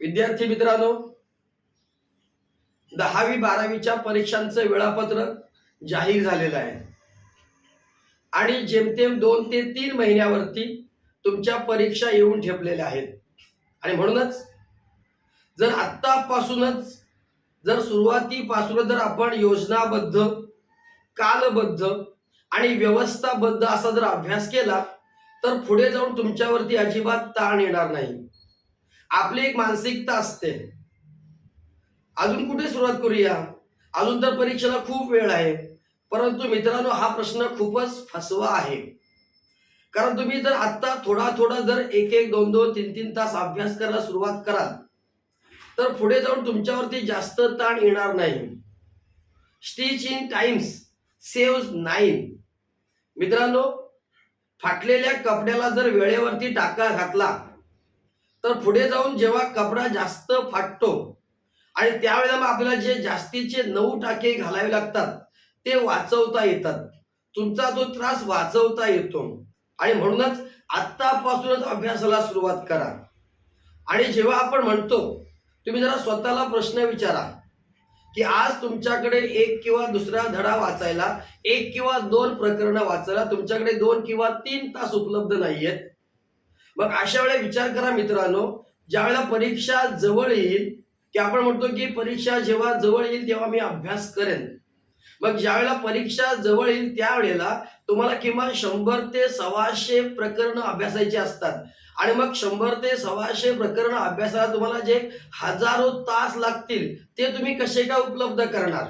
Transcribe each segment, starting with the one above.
विद्यार्थी मित्रांनो दहावी बारावीच्या परीक्षांचं वेळापत्रक जाहीर झालेलं आहे. आणि जेमतेम दोन ते तीन महिन्यावरती तुमच्या परीक्षा येऊन ठेपलेल्या आहेत. आणि म्हणूनच जर आत्तापासूनच जर सुरुवातीपासूनच जर आपण योजनाबद्ध कालबद्ध आणि व्यवस्थाबद्ध असा जर अभ्यास केला तर पुढे जाऊन तुमच्यावरती अजिबात ताण येणार नाही. आपली एक मानसिकता असते. अजून कुठे सुरुवात करूया? अजून तर परीक्षेला खूप वेळ आहे. परंतु मित्रांनो हा प्रश्न खूपच फसवा आहे. कारण तुम्ही जर आत्ता थोडा थोडा जर एक एक दोन दोन तीन तीन तास अभ्यास करायला सुरुवात कराल तर पुढे जाऊन तुमच्यावरती जास्त ताण येणार नाही. Stitch in times save nine मित्रांनो फाटलेल्या कपड्याला जर वेळेवरती टाका घातला तर पुढे जाऊन जेव्हा कपडा जास्त फाटतो आणि त्यावेळेला मग आपल्याला जे जास्तीचे नऊ टाके घालावे लागतात ते वाचवता येतात. तुमचा तो त्रास वाचवता येतो. आणि म्हणूनच आत्तापासूनच अभ्यासाला सुरुवात करा. आणि जेव्हा आपण म्हणतो तुम्ही जरा स्वतःला प्रश्न विचारा की आज तुमच्याकडे एक किंवा दुसरा धडा वाचायला एक किंवा दोन प्रकरणं वाचायला तुमच्याकडे दोन किंवा तीन तास उपलब्ध नाहीयेत. मग अशा वेळेला विचार करा मित्रांनो ज्या वेळेला परीक्षा जवळ येईल की आपण म्हणतो की परीक्षा जेव्हा जवळ येईल तेव्हा मी अभ्यास करेन. मग ज्या वेळेला परीक्षा जवळ येईल त्यावेळेला तुम्हाला किमान शंभर ते सव्वाशे प्रकरणं अभ्यासायची असतात. आणि मग शंभर ते सव्वाशे प्रकरणं अभ्यासाला तुम्हाला जे हजारो तास लागतील ते तुम्ही कसे काय उपलब्ध करणार?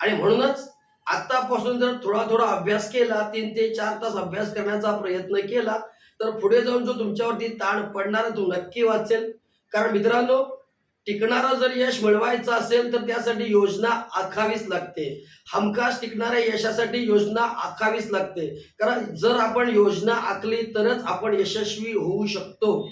आणि म्हणूनच आतापासून जर थोडा थोडा अभ्यास केला तीन ते चार तास अभ्यास करण्याचा प्रयत्न केला तर पुढे जाऊन जो तुमच्यावरती ताण पडणार तो नक्की वाचेल. कारण मित्रांनो टिकणारं जर यश मिळवायचं असेल तर त्यासाठी योजना आखावीच लागते. हमखास टिकणाऱ्या यशासाठी योजना आखावीच लागते. कारण जर आपण योजना आखली तरच आपण यशस्वी होऊ शकतो.